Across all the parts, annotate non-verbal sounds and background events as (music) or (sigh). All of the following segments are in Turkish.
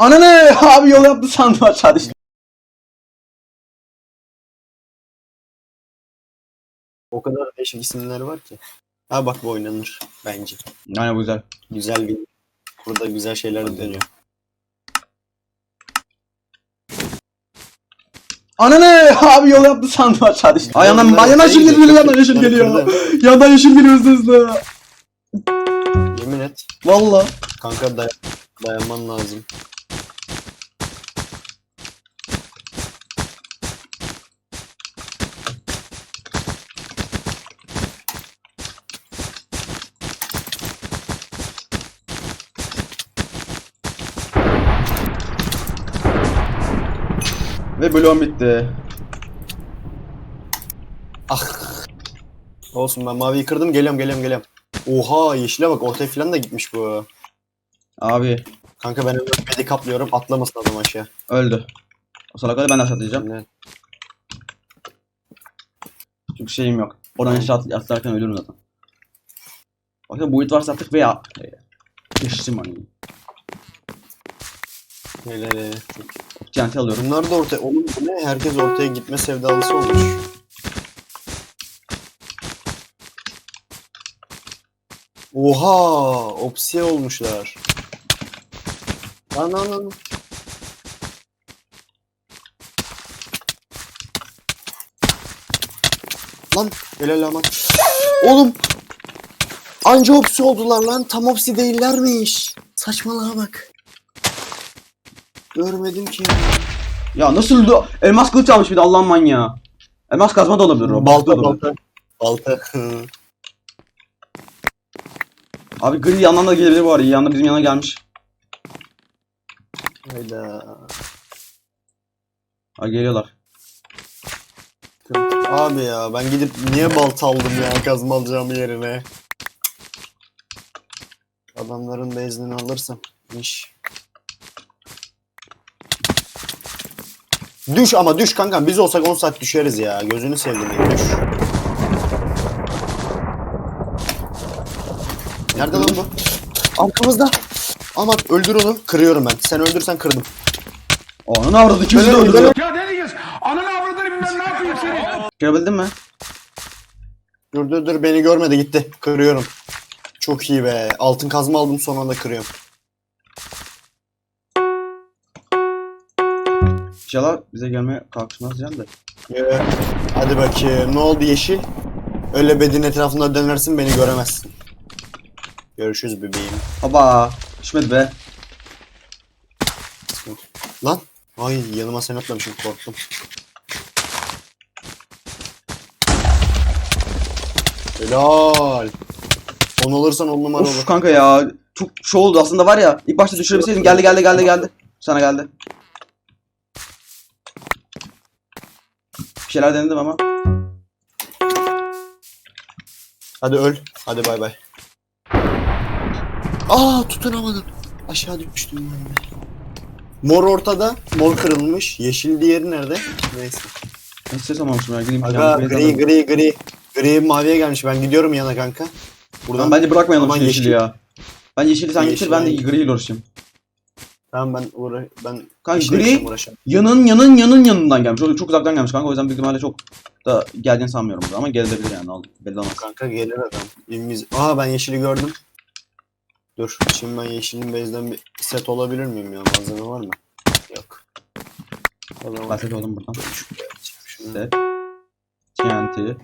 Ananı (laughs) abi yol yaptı sandım aşağı düştüm. O kadar değişik isimler var ki. Ha bak bu oynanır bence. Aynen bu güzel. Güzel bir burada güzel şeyler dönüyor. Ananı (laughs) abi yol yaptı sandım aşağı düştüm. Ay yandan, Bunlar yandan yeşil geliyor, yandan yeşil geliyor. (laughs) Yandan yeşil geliyor hızlı hızlı. Yemin et. Valla. Kanka day dayanman lazım. Ve bloğum bitti. Ah. Olsun ben maviyi kırdım geliyorum geliyorum geliyorum. Oha yeşile bak ortaya falan da gitmiş bu. Abi Kanka ben hemen bedi kaplıyorum atlamasın adam aşağı. öldü. O salakları ben aşağı atlayacağım. Ne? Çünkü şeyim yok. Oradan aşağı at- atlarken ölürüm zaten. Bakın bu it varsa attık veya... Geçtim hani. Neler TNT alıyorum. Bunlar da ortaya... Bu ne? Herkes ortaya gitme sevdalısı olmuş. Oha! Opsiye olmuşlar. Lan lan lan. Lan helal aman. Oğlum. Anca opsi oldular lan. Tam opsi değillermiş. Saçmalığa bak. Görmedim ki. Ya nasıl da elmas kılıç almış bir de Allah'ın manyağı. Elmas kazma da olabilir o. Balta da olabilir. balta. (laughs) Abi gri yandan da gelebilir bu arada. Yanında bizim yana gelmiş. Hayda. Ha geliyorlar. Abi ya ben gidip niye balta aldım ya kazma alacağım yerine. Adamların base'ini alırsam iş. Düş ama düş kankam biz olsak 10 saat düşeriz ya gözünü sevdim ya düş. Nerede lan bu? Arkamızda. Aman öldür onu. Kırıyorum ben. Sen öldürsen kırdım. Onun avradı kimse de Böyle- öldü. böyle- Ya ne diyorsun? Ananı avradını bilmem ne yapayım seni. Görebildin mi? Dur dur dur beni görmedi gitti. Kırıyorum. Çok iyi be. Altın kazma aldım son anda kırıyorum. İnşallah bize gelmeye kalkışmaz diyeceğim de. Ee, hadi bakayım. Ne oldu yeşil? Öyle bedin etrafında dönersin beni göremezsin. Görüşürüz bebeğim. Baba. Düşmedi be. Lan. Ay yanıma sen atlamışım korktum. Helal. On alırsan on numara Of olur. kanka ya. Çok şey oldu aslında var ya. İlk başta düşürebilseydin. Geldi geldi geldi geldi. Sana geldi. Bir şeyler denedim ama. Hadi öl. Hadi bay bay. Aa tutunamadım. Aşağı düştüm ben de. Mor ortada. Mor kırılmış. Yeşil diğeri nerede? Neyse. Ben ses almamışım ya. Gideyim. Aga gri yere gri gri. Gri maviye gelmiş. Ben gidiyorum yana kanka. Buradan bence bırakmayalım şu yeşili yeşil. ya. Ben yeşili sen Yeşil getir ben de gri ile uğraşayım. Tamam ben uğra ben Kanka gri uğraşamam. yanın yanın yanın yanından gelmiş. O çok uzaktan gelmiş kanka o yüzden büyük ihtimalle çok da geldiğini sanmıyorum burada ama gelebilir yani. Al, belli olmaz. Kanka gelir adam. İmiz... Aa ben yeşili gördüm. Dur şimdi ben yeşilin base'den bir set olabilir miyim ya? Malzeme var mı? Yok. O zaman Bahset oğlum buradan. Set. TNT.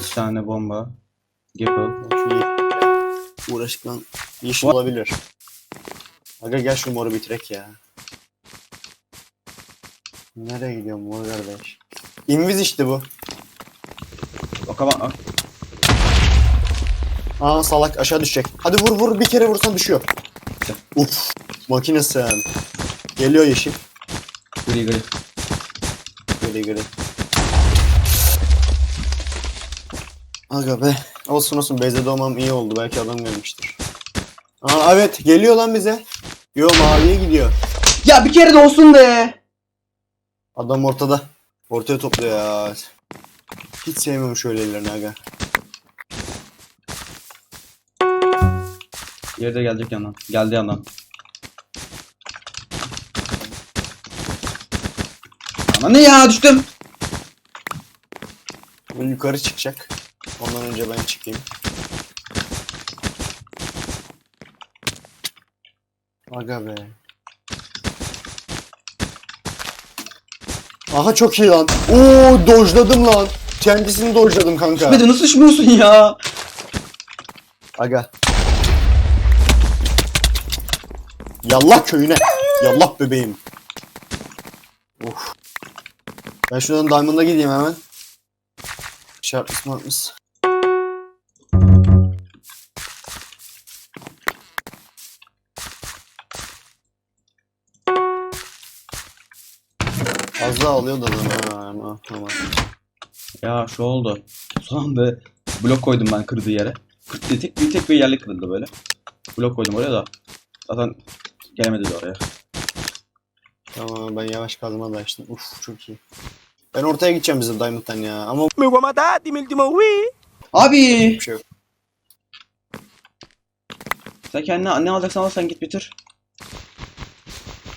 Bir tane bomba. Gapple. Şu ye- Uğraşık lan. Yeşil olabilir. Aga gel şu moru bitirek ya. Nereye gidiyor mor kardeş? Invis işte bu. O kavan. Aa salak aşağı düşecek. Hadi vur vur bir kere vursan düşüyor. Uf makine sen. Geliyor yeşil. Gri gri. Gri gri. Aga be. Olsun olsun Beyze doğmam iyi oldu. Belki adam gelmiştir. Aa evet geliyor lan bize. Yo maviye gidiyor. Ya bir kere de olsun be. Adam ortada. Ortaya topluyor ya. Hiç sevmiyorum şöyle ellerini aga. Yeri de gelecek yandan. Geldi yandan. Ama ne ya düştüm. Bu yukarı çıkacak. Ondan önce ben çıkayım. Aga be. Aha çok iyi lan. Oo dojladım lan. Kendisini dojladım kanka. Düşmedi nasıl düşmüyorsun ya? Aga. Yallah köyüne. Yallah bebeğim. Of. Ben şuradan Diamond'a gideyim hemen. Şart smart daha alıyor da ha. Tamam. Ya şu oldu. Son anda blok koydum ben kırdığı yere. Kırk- Bir tek bir tek bir yerle kırıldı böyle. Blok koydum oraya da. Zaten gelemedi de oraya. Tamam ben yavaş kazma da açtım. Uf çok iyi. Ben ortaya gideceğim bizim Diamond'dan ya. Ama. Abi! bir şey yok. Sen kendine ne alacaksan al sen git bitir.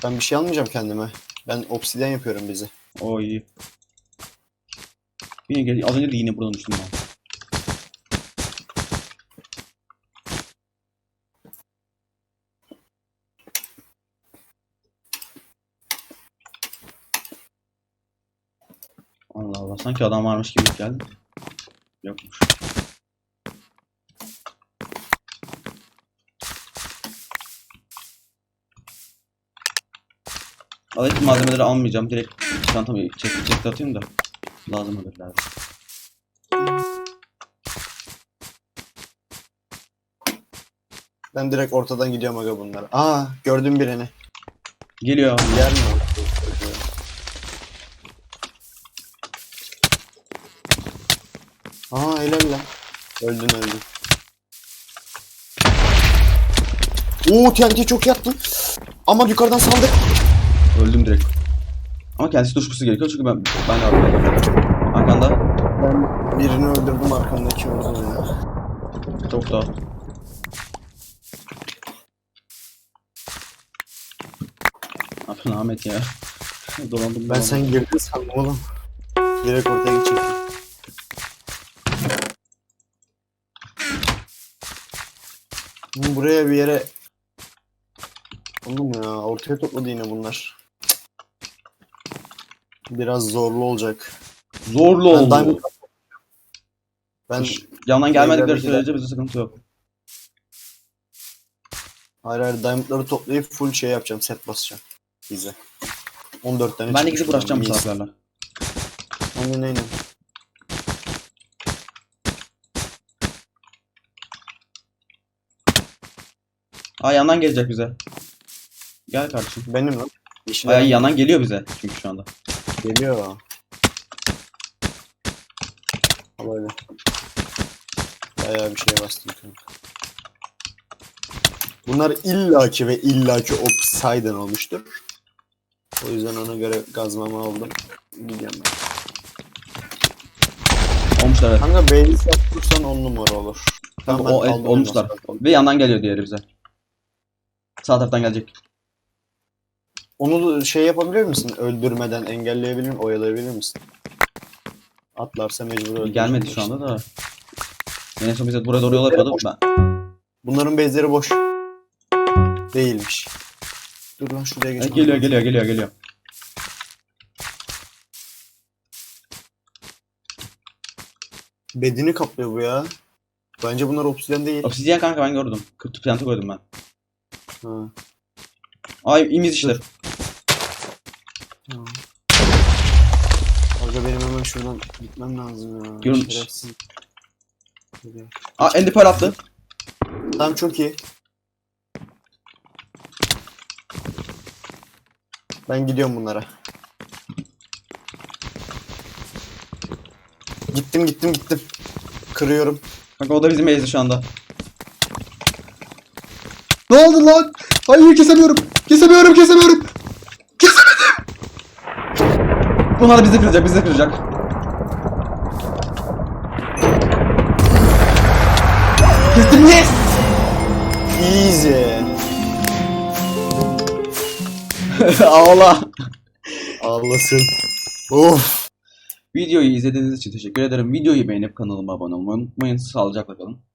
Ben bir şey almayacağım kendime. Ben obsidyen yapıyorum bizi. O iyi. Yine gel az önce de yine buradan düştüm ben. Allah Allah sanki adam varmış gibi geldi. Yokmuş. Alayım malzemeleri almayacağım. Direkt çantamı çek çek atayım da lazım olur lazım. Ben direkt ortadan gidiyorum aga bunlara. Aa gördüm birini. Geliyor. Yer mi? Aa helal lan. Öldün öldün. Oo TNT çok yattı. Ama yukarıdan saldı. Öldüm direkt. Ama kendisi düşmesi gerekiyor çünkü ben ben de aldım. Arkanda Ben birini öldürdüm arkamdaki öldü ya. çok da. Yapıyorsun Ahmet ya? (laughs) Dolandım Ben dolandım. sen girdin sandım oğlum. Direkt ortaya gidecektim. Hı, Buraya bir yere... Oğlum ya ortaya topladı yine bunlar. Biraz zorlu olacak. Zorlu Ben oldu. diamond- Ben Yandan gelmedikleri sürece bize sıkıntı yok. hayır hayır diamondları toplayıp full şey yapacağım set basacağım. Bize. 14 tane Ben de gidip uğraşacağım bu salaklarla. Aynen aynen. Aa yandan gelecek bize. Gel kardeşim. Benim lan. Yeşil Aa yandan geliyor bize çünkü şu anda. Geliyor. Ha böyle. Bayağı bir şey bastım kanka. Bunlar illaki ve illaki Obsidian olmuştur. O yüzden ona göre gazmamı aldım. Gidiyorum ben. Olmuşlar evet. Kanka B'yi yaptırsan 10 numara olur. Ben o, evet, olmuşlar. Ve yandan geliyor diğeri bize. Sağ taraftan gelecek. Onu şey yapabilir misin? Öldürmeden engelleyebilir misin? Oyalayabilir misin? Atlarsa mecbur öldürürsün Gelmedi şu anda da. En son bize buraya doğru yol yapıyordu. Ben... Bunların bezleri boş. Değilmiş. Dur lan şuraya geçmem geliyor geliyor geliyor geliyor. Bedini kaplıyor bu ya. Bence bunlar obsidyen değil. Obsidian kanka ben gördüm. Kırk plantı koydum ben. Ha. Ay imiz işte. Ha. Aga benim hemen şuradan gitmem lazım ya. Görünmüş. Şerefsiz. Şöyle. Aa Ender Pearl attı. Tamam çok iyi. Ben gidiyorum bunlara. Gittim gittim gittim. Kırıyorum. Kanka o da bizim base'de şu anda. Ne oldu lan? Hayır kesemiyorum. Kesemiyorum kesemiyorum. Bunlar bizi kıracak bizi kıracak. Kestim yes. Easy. (laughs) Ağla. Ağlasın. Of. Videoyu izlediğiniz için teşekkür ederim. Videoyu beğenip kanalıma abone olmayı unutmayın. Sağlıcakla kalın.